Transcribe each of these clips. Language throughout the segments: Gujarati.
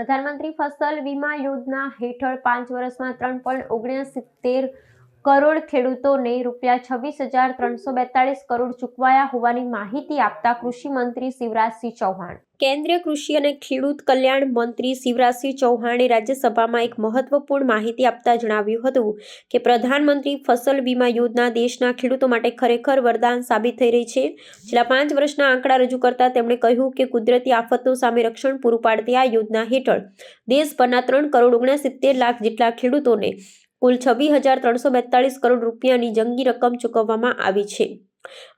પ્રધાનમંત્રી ફસલ વીમા યોજના હેઠળ પાંચ વર્ષમાં ત્રણ પોઈન્ટ ઓગણસિત્તેર કરોડ ખેડૂતોને રૂપિયા છવ્વીસ હજાર ત્રણસો બેતાળીસ કરોડ ચૂકવાયા હોવાની માહિતી આપતા કૃષિ મંત્રી શિવરાજસિંહ ચૌહાણ. કેન્દ્રીય કૃષિ અને ખેડૂત કલ્યાણ મંત્રી શિવરાજસિંહ ચૌહાણે રાજ્યસભામાં એક મહત્વપૂર્ણ માહિતી આપતા જણાવ્યું હતું કે પ્રધાનમંત્રી ફસલ વીમા યોજના દેશના ખેડૂતો માટે ખરેખર વરદાન સાબિત થઈ રહી છે. છેલ્લા પાંચ વર્ષના આંકડા રજૂ કરતા તેમણે કહ્યું કે કુદરતી આફતો સામે રક્ષણ પૂરું પાડતી આ યોજના હેઠળ દેશભરના ત્રણ કરોડ ઓગણસિત્તેર લાખ જેટલા ખેડૂતોને કુલ છવ્વીસ હજાર ત્રણસો બેતાળીસ કરોડ રૂપિયાની જંગી રકમ ચૂકવવામાં આવી છે.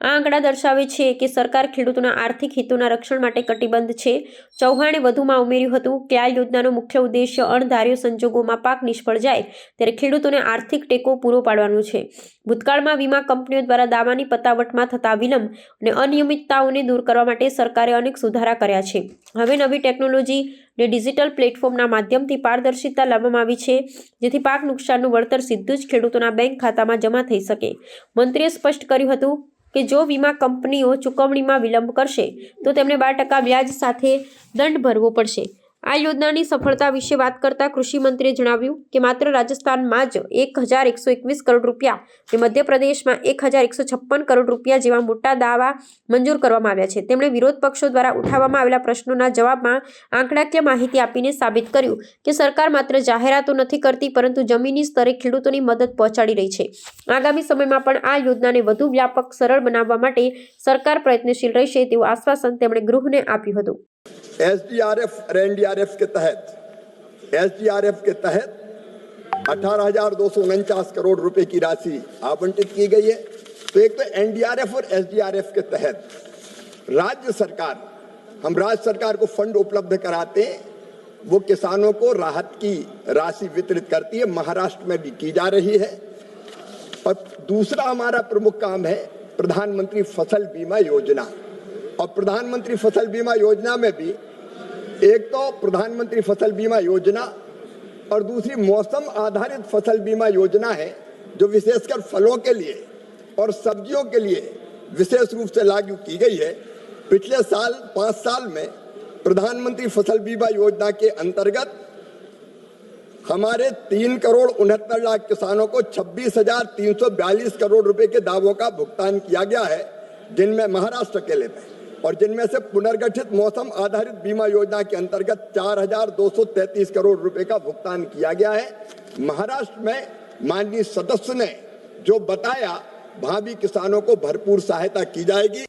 આ આંકડા દર્શાવે છે કે સરકાર ખેડૂતોના આર્થિક હિતોના રક્ષણ માટે કટિબદ્ધ છે. ચૌહાણે વધુમાં ઉમેર્યું હતું કે આ યોજનાનો મુખ્ય ઉદ્દેશ્ય અણધાર્ય સંજોગોમાં પાક નિષ્ફળ જાય ત્યારે ખેડૂતોને આર્થિક ટેકો પૂરો પાડવાનો છે. ભૂતકાળમાં વીમા કંપનીઓ દ્વારા દાવાની પતાવટમાં થતા વિલંબ અને અનિયમિતતાઓને દૂર કરવા માટે સરકારે અનેક સુધારા કર્યા છે. હવે નવી ટેકનોલોજી ને ડિજિટલ પ્લેટફોર્મના માધ્યમથી પારદર્શિતા લાવવામાં આવી છે, જેથી પાક નુકસાનનું વળતર સીધું જ ખેડૂતોના બેંક ખાતામાં જમા થઈ શકે. મંત્રીએ સ્પષ્ટ કર્યું હતું કે જો વીમા કંપનીઓ ચૂકવણીમાં વિલંબ કરશે, તો તેમને બાર ટકા વ્યાજ સાથે દંડ ભરવો પડશે. આ યોજનાની સફળતા વિશે વાત કરતા કૃષિમંત્રીએ જણાવ્યું કે માત્ર રાજસ્થાનમાં જ એક હજાર એકસો એકવીસ કરોડ રૂપિયા અને મધ્યપ્રદેશમાં એક હજાર એકસો છપ્પન કરોડ રૂપિયા જેવા મોટા દાવા મંજૂર કરવામાં આવ્યા છે. તેમણે વિરોધ પક્ષો દ્વારા ઉઠાવવામાં આવેલા પ્રશ્નોના જવાબમાં આંકડાકીય માહિતી આપીને સાબિત કર્યું કે સરકાર માત્ર જાહેરાતો નથી કરતી, પરંતુ જમીની સ્તરે ખેડૂતોની મદદ પહોંચાડી રહી છે. આગામી સમયમાં પણ આ યોજનાને વધુ વ્યાપક, સરળ બનાવવા માટે સરકાર પ્રયત્નશીલ રહેશે તેવું આશ્વાસન તેમણે ગૃહને આપ્યું હતું. एसडीआरएफ और एनडीआरएफ के तहत, एसडीआरएफ के तहत अठारह करोड़ रुपए की राशि आवंटित की गई है। तो एक तो एनडीआरएफ और एसडीआरएफ के तहत राज्य सरकार, हम राज्य सरकार को फंड उपलब्ध कराते हैं, वो किसानों को राहत की राशि वितरित करती है, महाराष्ट्र में भी की जा रही है। और दूसरा हमारा प्रमुख काम है, प्रधानमंत्री फ़सल बीमा योजना। और प्रधानमंत्री फ़सल बीमा योजना में भी, एक तो प्रधानमंत्री फ़सल बीमा योजना और दूसरी मौसम आधारित फ़सल बीमा योजना है, जो विशेषकर फलों के लिए और सब्जियों के लिए विशेष रूप से लागू की गई है। पिछले साल, पाँच साल में प्रधानमंत्री फ़सल बीमा योजना के अंतर्गत हमारे तीन करोड़ उनहत्तर लाख किसानों को छब्बीस हज़ार तीन सौ बयालीस करोड़ रुपए के दावों का भुगतान किया गया है, जिनमें महाराष्ट्र के अकेले में और जिनमें से पुनर्गठित मौसम आधारित बीमा योजना के अंतर्गत चार हज़ार दो सौ तैतीस करोड़ रुपए का भुगतान किया गया है। महाराष्ट्र में माननीय सदस्य ने जो बताया वहाँ भी किसानों को भरपूर सहायता की जाएगी।